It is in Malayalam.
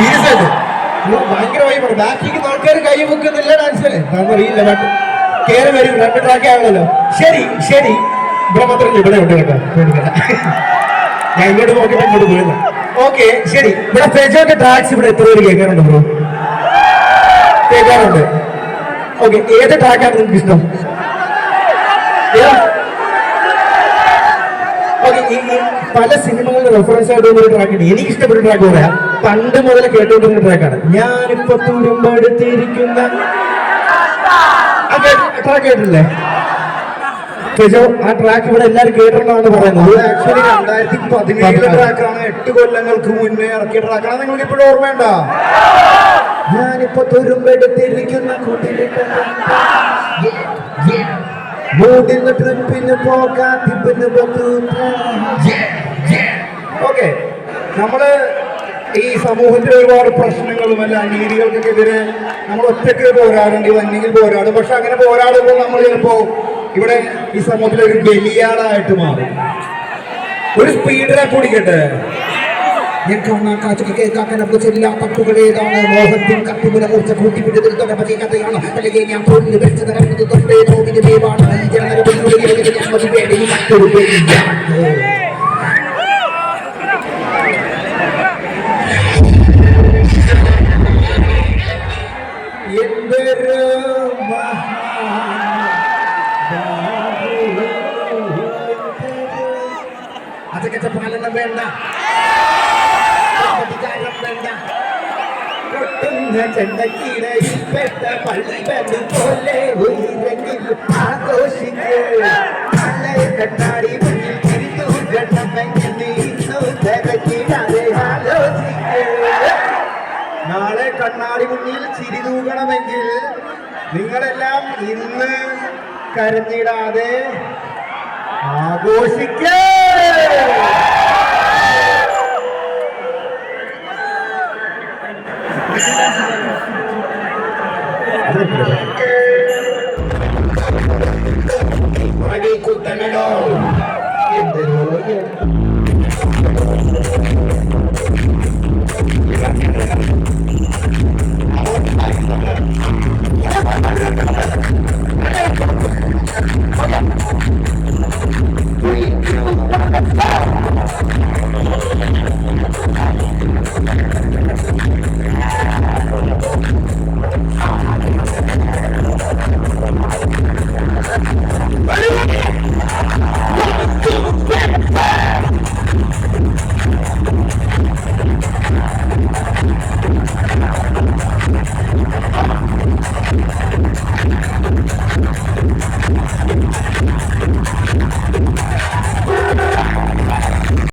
സീരിയസ് ആയിട്ട് ഇത് ഭയങ്കര ബാക്കിക്ക് ആൾക്കാർ കൈ വെക്കുന്നില്ല ഡാൻസിൽ അറിയില്ല ബട്ട് കേറി വരും രണ്ട് ട്രാക്ക് ആണല്ലോ ശരി ശരി. ഇവിടെ മാത്രം ഇവിടെ ഉണ്ട് കേട്ടോ. ഞാൻ ഇങ്ങോട്ട് നോക്കിയപ്പോ ഇങ്ങോട്ട് പോയത് ഓക്കെ ശരി. ഇവിടെ ഫെജോന്റെ ട്രാക്സ് ഇവിടെ എത്ര പേര് കേൾക്കാറുണ്ട് ബ്രോ? കേൾക്കാറുണ്ട്. ഓക്കെ ഏത് ട്രാക്കാണ് നിങ്ങൾക്ക് ഇഷ്ടം? പല സിനിമകളിൽ റെഫറൻസ് ആയിട്ട് ഒരു ട്രാക്ക് ഉണ്ട്. എനിക്ക് ഇഷ്ടപ്പെട്ട ട്രാക്ക് പറയാം. പണ്ട് മുതൽ കേട്ടുകൊണ്ടിരുന്ന ട്രാക്കാണ് ഞാനിപ്പോ തുരുമ്പെടുത്തിരിക്കുന്ന ട്രാക്ക് കേട്ടില്ലേ ആ ട്രാക്ക് ഇവിടെ എല്ലാവരും കേട്ടിട്ടുണ്ടെന്നാണ് പറയുന്നത്. ആക്ച്വലി രണ്ടായിരത്തി പതിനേഴിലെ ട്രാക്കാണ് എട്ട് കൊല്ലങ്ങൾക്ക് മുന്നേ ഇറക്കിയ ട്രാക്കാണ് നിങ്ങൾക്ക് ഇപ്പോഴും ഓർമ്മയുണ്ട? ഞാനിപ്പോ തുരുമ്പെടുത്തിരിക്കുന്ന കൂട്ടിലിട്ട് മൂടിന്ന് ട്രിപ്പിന് ടിപ്പിന് ഓക്കെ. നമ്മൾ ഈ സമൂഹത്തിലെ ഒരുപാട് പ്രശ്നങ്ങളും അല്ല നീതികൾക്കെതിരെ നമ്മൾ ഒറ്റയ്ക്ക് പോരാടേണ്ടി വന്നെങ്കിൽ പോരാടും. പക്ഷെ അങ്ങനെ പോരാടുമ്പോൾ നമ്മൾ ചിലപ്പോ ഇവിടെ ഈ സമൂഹത്തിലെ ഒരു ബലിയാളായിട്ട് മാറും. ഒരു സ്പീഡിനെ കുടിക്കട്ടെ ഞാൻ ഞാൻ അതൊക്കെ പാലനം വേണ്ട. അധികാരം വേണ്ട. പോലെ ഉയരെങ്കിൽ ആഘോഷിക്ക്. പള്ളയെ കണ്ണാടി നാളെ കണ്ണാടി മുന്നിൽ ചിരിതൂകണമെങ്കിൽ നിങ്ങളെല്ലാം ഇന്ന് കരഞ്ഞിടാതെ ആഘോഷിക്കേ. കുത്തനടോ എന്ത് Thank you. ¡Más, más, más!